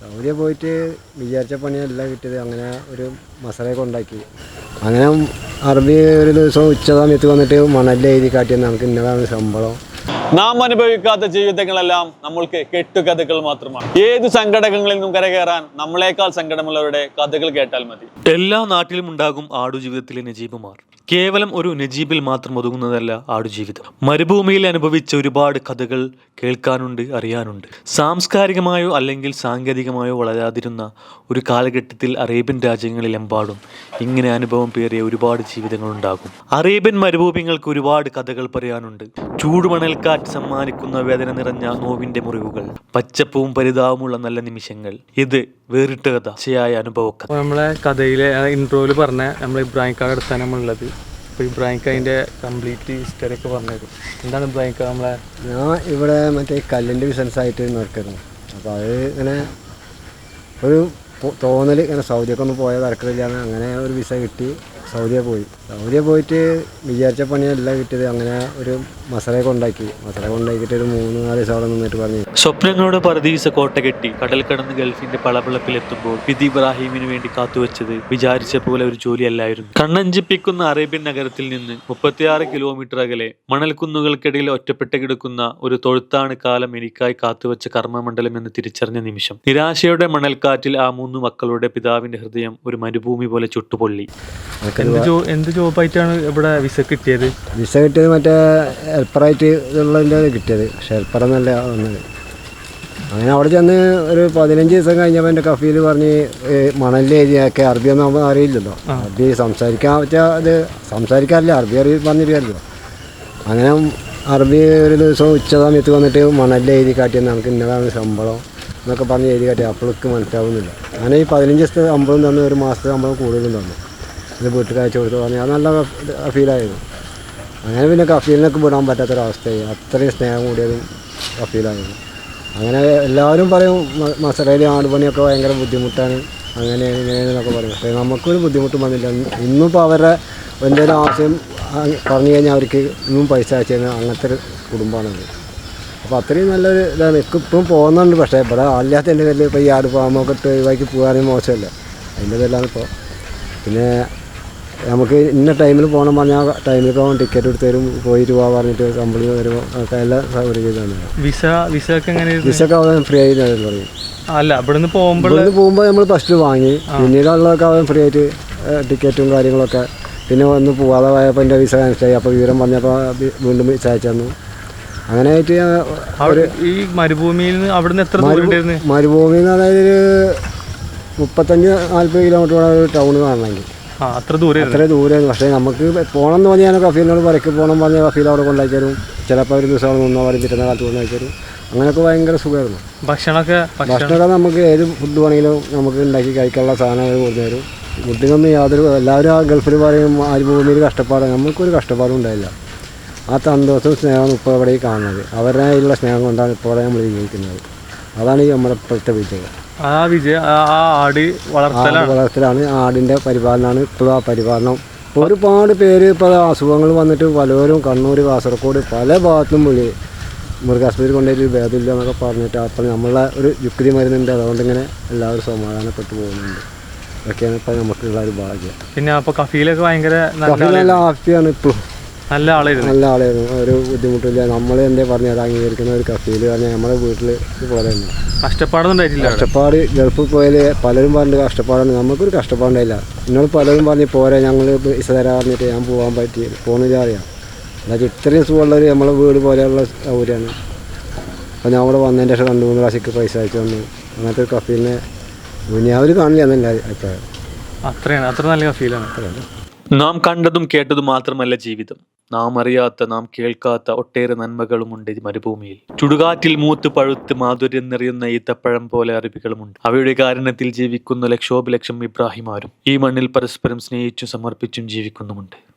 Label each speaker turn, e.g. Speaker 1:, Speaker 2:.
Speaker 1: Saudi പോയിട്ട് വിചാരിച്ച പണിയെല്ലാം കിട്ടിയത്. അങ്ങനെ ഒരു മസാലയൊക്കെ ഉണ്ടാക്കി അങ്ങനെ അറബി ഒരു ദിവസം ഉച്ച സമയത്ത് വന്നിട്ട് മണലിൽ എഴുതി കാട്ടിയത് നമുക്ക് ഇന്നതാണ് ശമ്പളം.
Speaker 2: നാം അനുഭവിക്കാത്ത ജീവിതങ്ങളെല്ലാം നമ്മൾക്ക് കെട്ടുകഥകൾ മാത്രമാണ്. ഏത് സങ്കടങ്ങളിൽ നിന്നും കരകയറാൻ നമ്മളെക്കാൾ സങ്കടമുള്ളവരുടെ കഥകൾ കേട്ടാൽ മതി.
Speaker 3: എല്ലാ നാട്ടിലും ഉണ്ടാകും ആടുജീവിതത്തിലെ നജീബുമാർ. കേവലം ഒരു നജീബിൽ മാത്രം ഒതുങ്ങുന്നതല്ല ആടുജീവിതം മരുഭൂമിയിൽ അനുഭവിച്ച ഒരുപാട് കഥകൾ കേൾക്കാനുണ്ട് അറിയാനുണ്ട്. സാംസ്കാരികമായോ അല്ലെങ്കിൽ സാങ്കേതികമായോ വളരാതിരുന്ന ഒരു കാലഘട്ടത്തിൽ അറേബ്യൻ രാജ്യങ്ങളിലെമ്പാടും ഇങ്ങനെ അനുഭവം പേറിയ ഒരുപാട് ജീവിതങ്ങളുണ്ടാകും. അറേബ്യൻ മരുഭൂമികൾക്ക് ഒരുപാട് കഥകൾ പറയാനുണ്ട്. ചൂടുമണൽക്കാറ്റ് സമ്മാനിക്കുന്ന വേദന നിറഞ്ഞ നോവിന്റെ മുറിവുകൾ. പച്ചപ്പവും പരിതാപമുള്ള നല്ല നിമിഷങ്ങൾ. ഇത് വേറിട്ട കഥ. ശരിയായ അനുഭവക്കഥ.
Speaker 4: നമ്മളെ കഥയിലെ ഇൻട്രോയിൽ പറഞ്ഞ നമ്മൾ ഇബ്രാഹിം കാട് അടുത്താണ് നമ്മളുള്ളത് അപ്പോൾ ഇബ്രാഹിം കായിന്റെ കംപ്ലീറ്റ് ഹിസ്റ്ററി ഒക്കെ പറഞ്ഞുതരും. എന്താണ് ഇബ്രാഹിം കാ നമ്മളെ?
Speaker 1: ഞാൻ ഇവിടെ മറ്റേ കല്ലിന്റെ ബിസിനസ്സായിട്ട് നടക്കുന്നു അപ്പോൾ അത് ഇങ്ങനെ ഒരു തോന്നൽ ഇങ്ങനെ സൗദിയൊക്കെ ഒന്ന് പോയാൽ തരക്കില്ലാന്ന് അങ്ങനെ ഒരു വിസ കിട്ടി. സൗദിയെ പോയി. സൗദിയെ പോയിട്ട് വിചാരിച്ച പണിയല്ല കിട്ടിയത്. അങ്ങനെ ഒരു മസാലയൊക്കെ കൊണ്ടാക്കി. മസാല കൊണ്ടാക്കിയിട്ട് ഒരു മൂന്ന് നാല് ദിവസം അവിടെ നിന്നിട്ട് പറഞ്ഞു.
Speaker 3: സ്വപ്നങ്ങളുടെ പരദീസ കോട്ട കെട്ടി. കടൽ കടന്ന് ഗൾഫിന്റെ പളപളപ്പിലെത്തുമ്പോൾ വിധി ഇബ്രാഹിമിന് വേണ്ടി കാത്തുവച്ചത് വിചാരിച്ച പോലെ ഒരു ജോലിയല്ലായിരുന്നു. കണ്ണഞ്ചിപ്പിക്കുന്ന അറേബ്യൻ നഗരത്തിൽ നിന്ന് മുപ്പത്തിയാറ് കിലോമീറ്റർ അകലെ മണൽക്കുന്നുകൾക്കിടയിൽ ഒറ്റപ്പെട്ട് കിടക്കുന്ന ഒരു തൊഴുത്താണ് കാലം എനിക്കായി കാത്തുവച്ച കർമ്മമണ്ഡലം എന്ന് തിരിച്ചറിഞ്ഞ നിമിഷം. നിരാശയുടെ മണൽക്കാറ്റിൽ ആ മൂന്ന് മക്കളുടെ പിതാവിന്റെ ഹൃദയം ഒരു മരുഭൂമി പോലെ ചുട്ടുപൊള്ളി.
Speaker 4: എന്ത് ജോബായിട്ടാണ് ഇവിടെ വിസ കിട്ടിയത്?
Speaker 1: വിസ കിട്ടിയത് മറ്റേ ഹെൽപ്പറായിട്ട് ഉള്ളതിന്റെ കിട്ടിയത്. പക്ഷെ ഹെൽപ്പർ എന്നല്ല വന്നത്. അങ്ങനെ അവിടെ ചെന്ന് ഒരു പതിനഞ്ച് ദിവസം കഴിഞ്ഞപ്പോൾ എന്റെ കഫീൽ പറഞ്ഞ് മണലിൽ എഴുതിയൊക്കെ അറബി ഒന്നും നമ്മൾ അറിയില്ലല്ലോ അറബി സംസാരിക്കാൻ വെച്ചാൽ അത് സംസാരിക്കാറില്ല. അറബി അറിയി പറഞ്ഞിരിക്കാമല്ലോ അങ്ങനെ അറബി ഒരു ദിവസം ഉച്ച സമയത്ത് വന്നിട്ട് മണലിൽ എഴുതി കാട്ടിയെന്ന് നമുക്ക് ഇന്നതാണ് ശമ്പളം എന്നൊക്കെ പറഞ്ഞ് എഴുതി കാട്ടി അപ്പോഴേക്ക് മനസ്സിലാവുന്നില്ല. അങ്ങനെ ഈ പതിനഞ്ച് ദിവസത്തെ ശമ്പളം തന്നു ഒരു മാസത്തെ ശമ്പളം കൂടുതലും തന്നു. ഇത് വീട്ടിൽ അയച്ചു കൊടുത്തു പറഞ്ഞു അത് നല്ല ഫീലായിരുന്നു അങ്ങനെ പിന്നെ കഫീലിനൊക്കെ വിടാൻ പറ്റാത്തൊരവസ്ഥയായി. അത്രയും സ്നേഹം കൂടിയതും കഫീലായിരുന്നു അങ്ങനെ എല്ലാവരും പറയും മസറയിൽ ആടുപണിയൊക്കെ ഭയങ്കര ബുദ്ധിമുട്ടാണ്. അങ്ങനെ ഇങ്ങനെയെന്നൊക്കെ പറയും. പക്ഷേ നമുക്കൊരു ബുദ്ധിമുട്ടും വന്നില്ല. ഇന്നിപ്പോൾ അവരുടെ എന്തെങ്കിലും ആവശ്യം പറഞ്ഞു കഴിഞ്ഞാൽ അവർക്ക് ഇന്നും പൈസ അയച്ചു തരുന്ന അങ്ങനത്തെ ഒരു കുടുംബമാണത് അപ്പോൾ അത്രയും നല്ലൊരു ഇതാണ്. എനിക്ക് ഇപ്പം പോകുന്നുണ്ട്. പക്ഷേ ഇവിടെ ആളില്ലാത്തതിന്റെ പേരിൽ ഇപ്പോൾ ഈ ആട് ഫാമൊക്കെ ഇട്ട് ഒഴിവാക്കി പോകാനും മോശമല്ല. അതിന്റെ പേരിലാണ് ഇപ്പോൾ പിന്നെ നമുക്ക് ഇന്ന ടൈമിൽ പോകണം പറഞ്ഞാൽ ടൈമിൽ പോകാൻ ടിക്കറ്റ് എടുത്ത് തരും പോയിട്ട് പോകാൻ പറഞ്ഞിട്ട് കമ്പനി വരുമ്പോൾ ഒക്കെ എല്ലാ സൗകര്യം
Speaker 4: വിസ വിസ ഒക്കെ
Speaker 1: അവൻ ഫ്രീ ആയി തരും പറയും.
Speaker 4: അല്ല ഇവിടുന്ന് പോകുമ്പോൾ
Speaker 1: ഇവിടുന്ന് പോകുമ്പോൾ നമ്മൾ ഫസ്റ്റ് വാങ്ങി. പിന്നീടുള്ളതൊക്കെ അവൻ ഫ്രീ ആയിട്ട് ടിക്കറ്റും കാര്യങ്ങളൊക്കെ. പിന്നെ വന്ന് പോവാതെ പോയപ്പോൾ എന്റെ വിസ ക്യാൻസലായി അപ്പോൾ വിവരം പറഞ്ഞപ്പോൾ വീണ്ടും വിസ അയച്ചു തന്നു. അങ്ങനെ ആയിട്ട്
Speaker 4: ഈ മരുഭൂമിയിൽ നിന്ന് അവിടുന്ന് എത്ര
Speaker 1: മരുഭൂമി എന്ന് അതായത് ഒരു മുപ്പത്തഞ്ച് നാൽപ്പത് കിലോമീറ്റർ ഒരു ടൗൺ കാണണമെങ്കിൽ.
Speaker 4: അത്ര ദൂരം
Speaker 1: അത്ര പക്ഷേ നമുക്ക് പോകണം എന്ന് പറഞ്ഞാൽ കഫീലിനോട് പറയ്ക്ക് പോകണം പറഞ്ഞാൽ കഫീൽ അവിടെ കൊണ്ടായി തരും. ചിലപ്പോൾ ഒരു ദിവസം അവിടെ നിന്നോ പറയും പിറ്റുന്ന കാലത്ത് കൊണ്ടാക്കി തരും. അങ്ങനെയൊക്കെ ഭയങ്കര സുഖമായിരുന്നു
Speaker 4: ഭക്ഷണമൊക്കെ
Speaker 1: ഭക്ഷണമൊക്കെ നമുക്ക് ഏത് ഫുഡ് വേണമെങ്കിലും നമുക്ക് ഉണ്ടാക്കി കഴിക്കാനുള്ള സാധനങ്ങൾ കൊണ്ടു തരും. ഫുഡിനൊന്നും യാതൊരു എല്ലാവരും ആ ഗൾഫിൽ പറയും ആരുഭൂമിയിൽ കഷ്ടപ്പാട്. നമുക്കൊരു കഷ്ടപ്പാടും ഉണ്ടായില്ല. ആ സന്തോഷവും സ്നേഹമാണ് ഇപ്പോൾ ഇവിടെ കാണുന്നത്? അവരുടെ കയ്യിലുള്ള സ്നേഹം കൊണ്ടാണ് ഇപ്പോൾ ഇവിടെ നമ്മൾ ജീവിക്കുന്നത്. അതാണ് ഈ നമ്മുടെ ഇപ്പോഴത്തെ വിജയം.
Speaker 4: ആ വിജയം ആ ആട് വളർത്തലാണ്.
Speaker 1: ആടിന്റെ വളർത്തലാണ്. ആടിന്റെ പരിപാലനമാണ് ഇപ്പോൾ ആ പരിപാലനം. ഒരുപാട് പേര് ഇപ്പോൾ അസുഖങ്ങൾ വന്നിട്ട് പലരും കണ്ണൂർ കാസർഗോഡ് പല ഭാഗത്തും വിളി മൃഗാസ്പത്രി കൊണ്ടുപോയിട്ട് ഭേദമില്ല എന്നൊക്കെ പറഞ്ഞിട്ട് അപ്പോൾ നമ്മളെ ഒരു യുക്തി മരുന്നുണ്ട്. അതുകൊണ്ട് ഇങ്ങനെ എല്ലാവരും സമാധാനപ്പെട്ടു പോകുന്നുണ്ട്. ഇതൊക്കെയാണ് ഇപ്പോൾ നമുക്കുള്ള ഒരു ഭാഗ്യം.
Speaker 4: പിന്നെ അപ്പോൾ കഫീലൊക്കെ ഭയങ്കര
Speaker 1: കഫീൽ നല്ല ഹാപ്പിയാണ് ഇപ്പോൾ
Speaker 4: നല്ല ആളായിരുന്നു.
Speaker 1: നല്ല ആളായിരുന്നു. ഒരു ബുദ്ധിമുട്ടില്ല. നമ്മൾ എന്തേ പറഞ്ഞത് അംഗീകരിക്കുന്ന ഒരു കഫീൽ പറഞ്ഞാൽ നമ്മുടെ വീട്ടിൽ പോലെ തന്നെ.
Speaker 4: കഷ്ടപ്പാടൊന്നും ഉണ്ടായിട്ടില്ല അവിടെ.
Speaker 1: കഷ്ടപ്പാട് ഗൾഫിൽ പോയാൽ പലരും പറഞ്ഞിട്ട് കഷ്ടപ്പാടാണ്. നമുക്കൊരു കഷ്ടപ്പാടുണ്ടായില്ല. നിങ്ങൾ പലരും പറഞ്ഞ് പോരാ ഞങ്ങൾ പൈസ തരാൻ പറഞ്ഞിട്ട് ഞാൻ പോകാൻ പറ്റി. പോകുന്നില്ല അറിയാം എന്നാൽ ഇത്രയും സുഖമുള്ളൊരു നമ്മളെ വീട് പോലെയുള്ള സൗകര്യമാണ്. അപ്പോൾ ഞാൻ അവിടെ വന്നതിന്റെ ശേഷം രണ്ട് മൂന്ന് പ്രാവശ്യം പൈസ അയച്ചു തന്നു. അങ്ങനത്തെ ഒരു കഫീലിനെ ദുനിയാവിൽ കാണില്ല എന്നല്ല അഭിപ്രായം.
Speaker 4: അത്രയാണ്. അത്ര നല്ല കഫീലാണ്.
Speaker 3: നാം കണ്ടതും കേട്ടതും മാത്രമല്ല ജീവിതം. നാം അറിയാത്ത നാം കേൾക്കാത്ത ഒട്ടേറെ നന്മകളുമുണ്ട് ഈ മരുഭൂമിയിൽ. ചുടുകാറ്റിൽ മൂത്ത് പഴുത്ത് മാധുര്യം നിറയുന്ന ഈത്തപ്പഴം പോലെ അറിവികളുമുണ്ട് അവയുടെ കാരണത്തിൽ ജീവിക്കുന്ന ലക്ഷോപലക്ഷം ഇബ്രാഹിമാരും ഈ മണ്ണിൽ പരസ്പരം സ്നേഹിച്ചും സമർപ്പിച്ചും ജീവിക്കുന്നുമുണ്ട്.